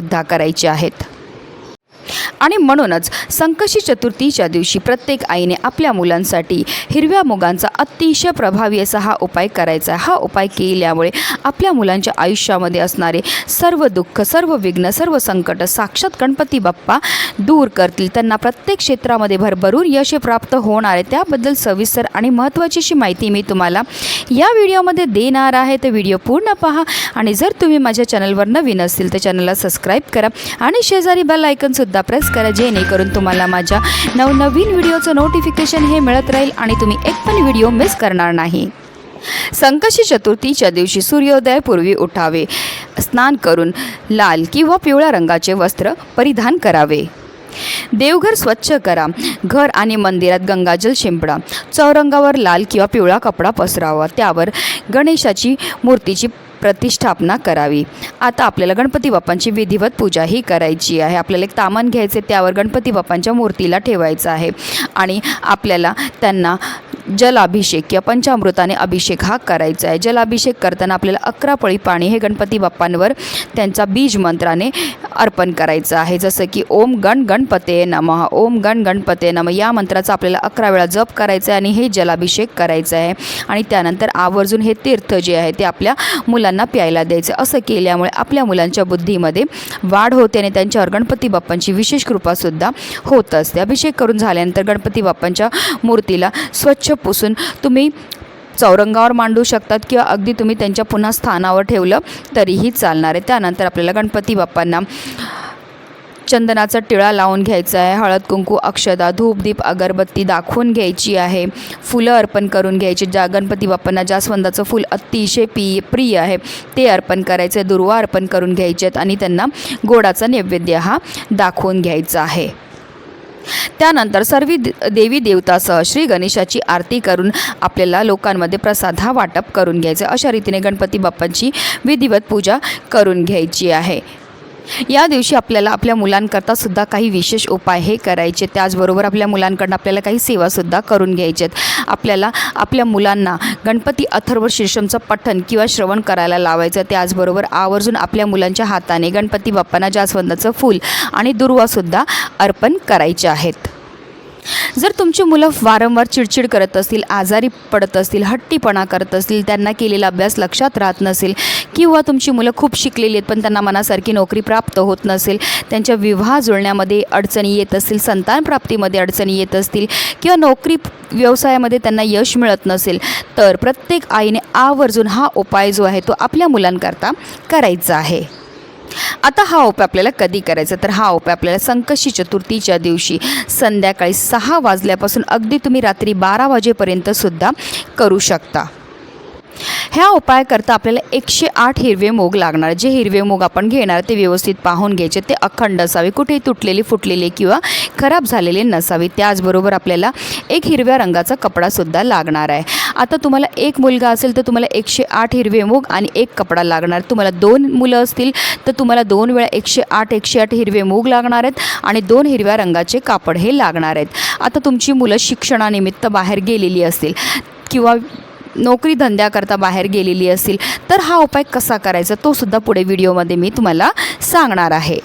सुद्धा करायचे आहेत. आणि म्हणूनच संकशी चतुर्थीच्या दिवशी प्रत्येक आईने आपल्या मुलांसाठी हिरव्या मुगांचा अतिशय प्रभावी असा हा उपाय करायचा हा उपाय केल्यामुळे आपल्या मुलांच्या आयुष्यामध्ये असणारे सर्व दुःख सर्व विघ्न सर्व संकट साक्षात गणपती बाप्पा दूर करतील. त्यांना प्रत्येक क्षेत्रामध्ये भरभरून यश प्राप्त होणार आहे. त्याबद्दल सविस्तर आणि महत्त्वाची अशी माहिती मी तुम्हाला या व्हिडिओमध्ये देणार आहे. तर व्हिडिओ पूर्ण पहा आणि जर तुम्ही माझ्या चॅनलवर नवीन असतील तर चॅनलला सबस्क्राईब करा आणि शेजारी बेल आयकनसुद्धा प्रेस करा जेणेकरून तुम्हाला माझ्या नवनवीन व्हिडिओचं नोटिफिकेशन हे मिळत राहील आणि तुम्ही एक पण व्हिडिओ मिस करणार नाही. संकशी चतुर्थीच्या दिवशी सूर्योदयापूर्वी उठावे. स्नान करून लाल किंवा पिवळ्या रंगाचे वस्त्र परिधान करावे. देवघर स्वच्छ करा. घर आणि मंदिरात गंगाजल शिंपडा. चौरंगावर लाल किंवा पिवळा कपडा पसरावा. त्यावर गणेशाची मूर्तीची प्रतिष्ठापना करावी. आता आपल्याला गणपती बाप्पांची विधिवत पूजा ही करायची आहे. आपल्याला एक तामण घ्यायचे त्यावर गणपती बाप्पांच्या मूर्तीला ठेवायचं आहे. आणि आपल्याला त्यांना जलाभिषेक किंवा पंचामृताने अभिषेक हा करायचा आहे. जलाभिषेक करताना आपल्याला अकरा पळी पाणी हे गणपती बाप्पांवर त्यांचा बीज मंत्राने अर्पण करायचं आहे. जसं की ओम गण गणपते नमः ओम गण गणपते नम या मंत्राचा आपल्याला अकरा वेळा जप करायचा आहे आणि हे जलाभिषेक करायचं आहे. आणि त्यानंतर आवर्जून हे तीर्थ जे आहे ते आपल्या मुलांना प्यायला द्यायचं. असं केल्यामुळे आपल्या मुलांच्या बुद्धीमध्ये वाढ होते आणि त्यांच्यावर गणपती बाप्पांची विशेष कृपासुद्धा होत असते. अभिषेक करून झाल्यानंतर गणपती बाप्पांच्या मूर्तीला स्वच्छ पुसून तुम्ही चौरंगावर मांडू शकतात किंवा अगदी तुम्ही त्यांच्या पुन्हा स्थानावर ठेवलं तरीही चालणार आहे. त्यानंतर आपल्याला गणपती बाप्पांना चंदनाचा टिळा लावून घ्यायचा आहे. हळद कुंकू अक्षदा धूपदीप अगरबत्ती दाखवून घ्यायची आहे. फुलं अर्पण करून घ्यायची. ज्या गणपती बाप्पांना जास्वंदाचं फूल अतिशय पी प्रिय आहे ते अर्पण करायचं दुर्वा अर्पण करून घ्यायचे आहेत आणि त्यांना गोडाचा नैवेद्य हा दाखवून घ्यायचा आहे. त्यानंतर सर्व देवी देवतासह श्री गणेशाची आरती करून आपल्याला लोकांमध्ये प्रसाद हा वाटप करून घ्यायचा अशा रीतीने गणपती बाप्पांची विधिवत पूजा करून घ्यायची आहे. या दिवशी आपल्याला आपल्या मुलांकरता सुद्धा काही विशेष उपाय हे करायचे. त्याचबरोबर आपल्या मुलांकडनं आपल्याला काही सेवासुद्धा करून घ्यायच्यात आपल्याला आपल्या मुलांना गणपती अथर्व शीर्षमचं पठण किंवा श्रवण करायला लावायचं. त्याचबरोबर आवर्जून आपल्या मुलांच्या हाताने गणपती बाप्पांना जास्वंदाचं फूल आणि दुर्वासुद्धा अर्पण करायचे आहेत. जर तुमची मुलं वारंवार चिडचिड करत असतील आजारी पडत असतील हट्टीपणा करत असतील त्यांना केलेला अभ्यास लक्षात राहत नसेल किंवा तुमची मुलं खूप शिकलेली आहेत पण त्यांना मनासारखी नोकरी प्राप्त होत नसेल त्यांच्या विवाह जुळण्यामध्ये अडचणी येत असतील संतान प्राप्तीमध्ये अडचणी येत असतील किंवा नोकरी व्यवसायामध्ये त्यांना यश मिळत नसेल तर प्रत्येक आईने आवर्जून हा उपाय जो आहे तो आपल्या मुलांकरता करायचा आहे. आता हा उपाय आपल्याला कधी करायचा? तर हा उपाय आपल्याला संकष्टी चतुर्थीच्या दिवशी संध्याकाळी सहा वाजल्यापासून अगदी तुम्ही रात्री बारा वाजेपर्यंत सुद्धा करू शकता. ह्या उपायाकरता आपल्याला एकशे आठ हिरवे मोग लागणार. जे हिरवे मोग आपण घेणार ते व्यवस्थित पाहून घ्यायचे. ते अखंड असावे. कुठेही तुटलेले फुटलेले किंवा खराब झालेले नसावे. त्याचबरोबर आपल्याला एक हिरव्या रंगाचा कपडासुद्धा लागणार आहे. आता तुम्हाला एक मुलगा असेल तर तुम्हाला एकशे आठ हिरवे मोग आणि एक कपडा लागणार. तुम्हाला दोन मुलं असतील तर तुम्हाला दोन वेळा एकशे आठ एकशे आठ हिरवे मोग लागणार आहेत आणि दोन हिरव्या रंगाचे कापड हे लागणार आहेत. आता तुमची मुलं शिक्षणानिमित्त बाहेर गेलेली असतील किंवा नोकरी धंद्याकरता बाहेर गेलेली असेल तर हा उपाय कसा करायचा? तो सुद्धा पुढे व्हिडिओमध्ये मी तुम्हाला सांगणार आहे.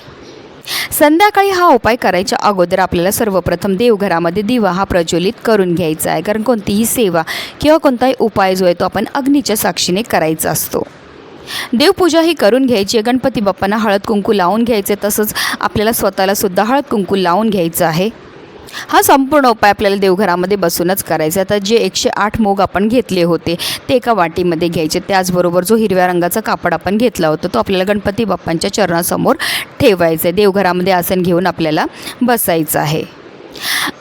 संध्याकाळी हा उपाय करायच्या अगोदर आपल्याला सर्वप्रथम देवघरामध्ये दिवा हा प्रज्वलित करून घ्यायचा आहे. कारण कोणतीही सेवा किंवा कोणताही उपाय जो आहे तो आपण अग्नीच्या साक्षीने करायचा असतो. देवपूजा ही करून घ्यायची आहे. गणपती बाप्पांना हळद कुंकू लावून घ्यायचे. तसंच आपल्याला स्वतःला सुद्धा हळद कुंकू लावून घ्यायचं आहे. हा संपूर्ण उपाय आपल्याला देवघरामध्ये बसूनच करायचा आता जे एकशे आठ मूग आपण घेतले होते ते एका वाटीमध्ये घ्यायचे. त्याचबरोबर जो हिरव्या रंगाचा कापड आपण घेतला होता तो आपल्याला गणपती बाप्पांच्या चरणासमोर ठेवायचा आहे. देवघरामध्ये आसन घेऊन आपल्याला बसायचं आहे.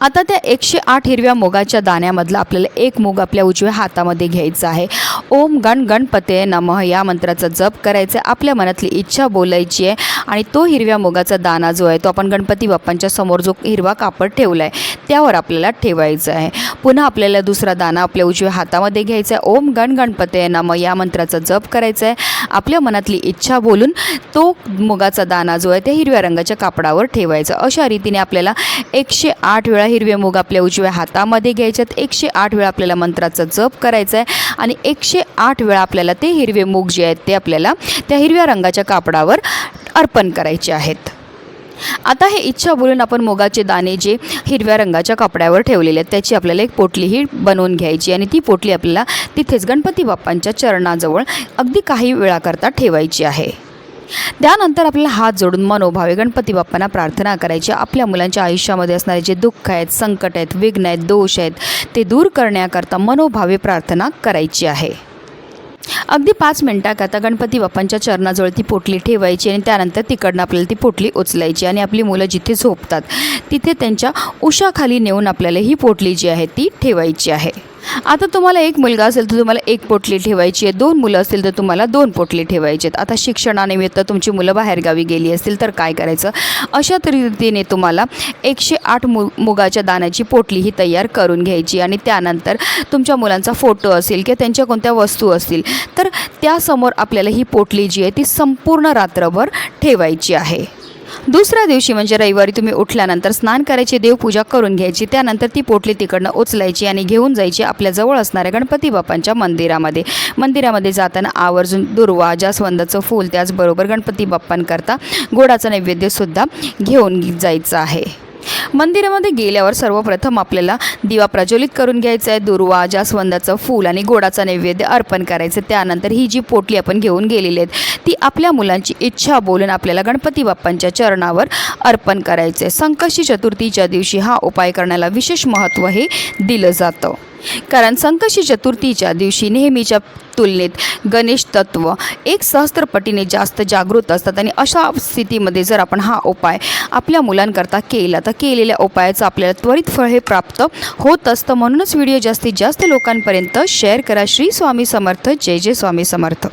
आता त्या एकशे आठ हिरव्या मुगाच्या दाण्यामधला आपल्याला एक मोग आपल्या उजव्या हातामध्ये घ्यायचा आहे. ओम गण गणपते नमः या मंत्राचा जप करायचा आहे. आपल्या मनातली इच्छा बोलायची आहे आणि तो हिरव्या मुगाचा दाना जो आहे तो आपण गणपती बाप्पांच्या समोर जो हिरवा कापड ठेवला आहे त्यावर आपल्याला ठेवायचा आहे. पुन्हा आपल्याला दुसरा दाना आपल्या उजव्या हातामध्ये घ्यायचा आहे. ओम गण गणपते नाम. या मंत्राचा जप करायचा आहे. आपल्या मनातली इच्छा बोलून तो मुगाचा दाना जो आहे त्या हिरव्या रंगाच्या कापडावर ठेवायचा. अशा रीतीने आपल्याला एकशे आठ वेळा हिरवे मूग आपल्या उजव्या हातामध्ये घ्यायच्यात एकशे आठ वेळा आपल्याला मंत्राचा जप करायचा आहे. आणि एकशे आठ वेळा आपल्याला ते हिरवे मूग जे आहेत ते आपल्याला त्या हिरव्या रंगाच्या कापडावर अर्पण करायचे आहेत. आता हे इच्छा बोलून आपण मुगाचे दाणे जे हिरव्या रंगाच्या कपड्यावर ठेवलेले आहेत त्याची आपल्याला एक पोटलीही बनवून घ्यायची आणि ती पोटली आपल्याला तिथेच गणपती बाप्पांच्या चरणाजवळ अगदी काही वेळाकरता ठेवायची आहे. त्यानंतर आपल्याला हात जोडून मनोभावे गणपती बाप्पांना प्रार्थना करायची आपल्या मुलांच्या आयुष्यामध्ये असणारे जे दुःख आहेत संकट आहेत विघ्न आहेत दोष आहेत ते दूर करण्याकरता मनोभावे प्रार्थना करायची आहे. अगदी पाच मिनटाकरता गणपती बाप्पांच्या चरणाजवळ ती पोटली ठेवायची आणि त्यानंतर तिकडनं आपल्याला ती पोटली उचलायची आणि आपली मुलं जिथे झोपतात तिथे त्यांच्या उशाखाली नेऊन आपल्याला ही पोटली जी आहे ती ठेवायची आहे. आता तुम्हाला एक मुलगा असेल तर तुम्हाला एक पोटली ठेवायची आहे. दोन मुलं असतील तर तुम्हाला दोन पोटली ठेवायची आहेत. आता शिक्षणानिमित्त तुमची मुलं बाहेरगावी गेली असतील तर काय करायचं? अशा रीतीने तुम्हाला एकशे आठ मु मुगाच्या दाण्याची पोटली ही तयार करून घ्यायची आणि त्यानंतर तुमच्या मुलांचा फोटो असेल किंवा त्यांच्या कोणत्या वस्तू असतील तर त्यासमोर आपल्याला ही पोटली जी आहे ती संपूर्ण रात्रभर ठेवायची आहे. दुसऱ्या दिवशी म्हणजे रविवारी तुम्ही उठल्यानंतर स्नान करायची देवपूजा करून घ्यायची त्यानंतर ती पोटली तिकडनं उचलायची आणि घेऊन जायची आपल्या जवळ असणाऱ्या गणपती बाप्पांच्या मंदिरामध्ये. मंदिरामध्ये जाताना आवर्जून दुर्वा जास्वंदाचं फूल त्याचबरोबर गणपती बाप्पांकरता गोडाचा नैवेद्यसुद्धा घेऊन जायचं आहे. मंदिरामध्ये गेल्यावर सर्वप्रथम आपल्याला दिवा प्रज्वलित करून घ्यायचा आहे. दुर्वा जास्वंदाचं फूल आणि गोडाचा नैवेद्य अर्पण करायचं. त्यानंतर ही जी पोटली आपण घेऊन गेलेली आहेत ती आपल्या मुलांची इच्छा बोलून आपल्याला गणपती बाप्पांच्या चरणावर अर्पण करायचे संकष्टी चतुर्थीच्या दिवशी हा उपाय करण्याला विशेष महत्त्व हे दिलं जातं. कारण संकष्टी चतुर्थीच्या दिवशी नेहमीच्या तुलनेत गणेश तत्व एक सहस्त्रपटीने जास्त जागृत असतात आणि अशा स्थितीमध्ये जर आपण हा उपाय आपल्या मुलांकरता केला तर केलेल्या उपायाचं आपल्याला त्वरित फळ हे प्राप्त होत असतं. म्हणूनच व्हिडिओ जास्तीत जास्त लोकांपर्यंत शेअर करा. श्री स्वामी समर्थ. जय जय स्वामी समर्थ.